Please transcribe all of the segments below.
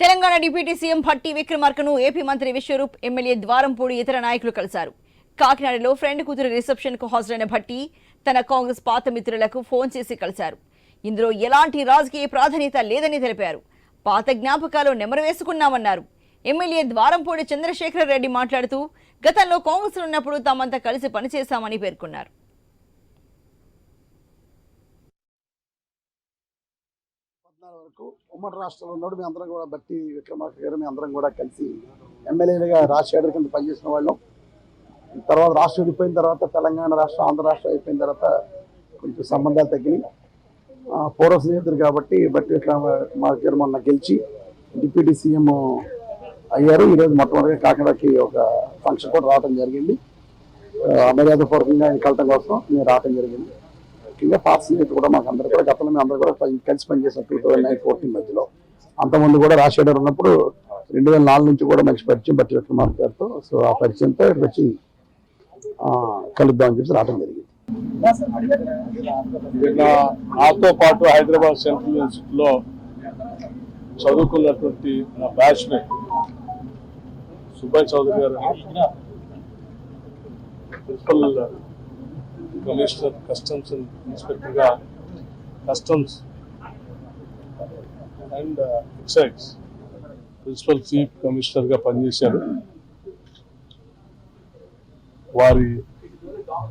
Telangana deputy CM Bhatti విక్రమార్కను AP మంత్రి Viswarup MLA Dwarampudi ఇతర నాయకులు కలిశారు. కాకినాడలో ఫ్రెండ్ కూతురు రిసెప్షన్కు హాజరైన భట్టి తన కాంగ్రెస్ పాత మిత్రులకు ఫోన్ చేసి కలిశారు. ఇందులో ఎలాంటి రాజకీయ ప్రాధాన్యత లేదని తెలిపారు. పాత జ్ఞాపకాలు నెమరు వేసుకున్నామన్నారు. ఎమ్మెల్యే ద్వారంపూడి చంద్రశేఖర రెడ్డి మాట్లాడుతూ గతంలో కాంగ్రెస్ ఉన్నప్పుడు తామంతా కలిసి పనిచేశామని పేర్కొన్నారు. పద్నాలుగు వరకు ఉమ్మడి రాష్ట్రంలో ఉన్నాడు మేము అందరం కూడా బట్టి విక్రమార్క గారు మేము అందరం కూడా కలిసి ఎమ్మెల్యేలుగా రాజశేఖర్ కింద పనిచేసిన వాళ్ళం. తర్వాత రాష్ట్రం విడిపోయిన తర్వాత తెలంగాణ రాష్ట్రం ఆంధ్ర రాష్ట్రం అయిపోయిన తర్వాత కొంచెం సంబంధాలు తగ్గినాయి. పూర్వ స్నేహితుడు కాబట్టి బట్టి విక్రమార్క గారు మొన్న గెలిచి డిప్యూటీ సీఎం అయ్యారు. ఈరోజు మొట్టమొదటిగా కాకినాడకి ఒక ఫంక్షన్ కూడా రావడం జరిగింది. మర్యాదపూర్వకంగా కలటం కోసం నేను రావడం జరిగింది. ముఖ్యంగా పాత స్నేహితులు కూడా మాకు అందరూ కూడా గతంలో మేము అందరూ కూడా కలిసి పనిచేసాం టూ థౌసండ్ నైన్ ఫోర్టీన్ మధ్యలో. అంతకుముందు కూడా రాజశేఖర్ ఉన్నప్పుడు రెండు వేల నాలుగు నుంచి కూడా మంచి పరిచయం బట్టి విక్రమార్క గారితో సో ఆ పరిచయంతో ఇక్కడ వచ్చి కలుద్దామని చెప్పి రావడం జరిగింది. నాతో పాటు హైదరాబాద్ సెంట్రల్ యూనివర్సిటీలో చదువుకున్నటువంటి నా బ్యాచ్మేట్ సుబ్బయ్య చౌదరి గారు principal commissioner customs ఇన్స్పెక్టర్గా customs and excise principal chief కమిషనర్గా పనిచేశారు. వారి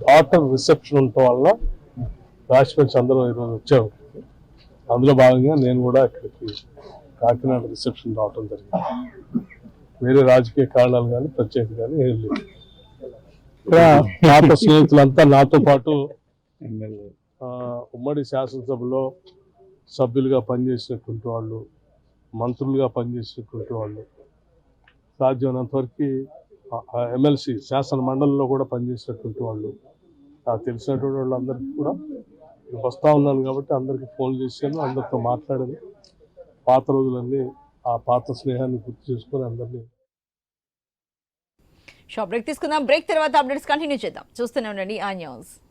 డాటర్ రిసెప్షన్ ఉండటం వల్ల రాష్ట్రపతి అందరూ ఈరోజు వచ్చారు. అందులో భాగంగా నేను కూడా ఇక్కడికి కాకినాడ రిసెప్షన్ రావటం జరిగింది. వేరే రాజకీయ కారణాలు కానీ ప్రత్యేక కానీ ఏం లేదు. పాత స్నేహితులంతా నాతో పాటు ఉమ్మడి శాసనసభలో సభ్యులుగా పనిచేసినటువంటి వాళ్ళు మంత్రులుగా పనిచేసినటువంటి వాళ్ళు సాధ్యమైనంత వరకు ఎమ్మెల్సీ శాసన మండలిలో కూడా పనిచేసినటువంటి వాళ్ళు నాకు తెలిసినటువంటి వాళ్ళందరికీ కూడా వస్తా ఉన్నాను కాబట్టి అందరికీ ఫోన్ చేశాను అందరితో మాట్లాడాను. పాత రోజులన్నీ ఆ పాత స్నేహాన్ని గుర్తు చేసుకొని అందరినీ షాప్ బ్రేక్ తీసుకుందాం. బ్రేక్ తర్వాత అప్డేట్స్ కంటిన్యూ చేద్దాం. చూస్తూనే ఉండండి. ఆ న్యూస్.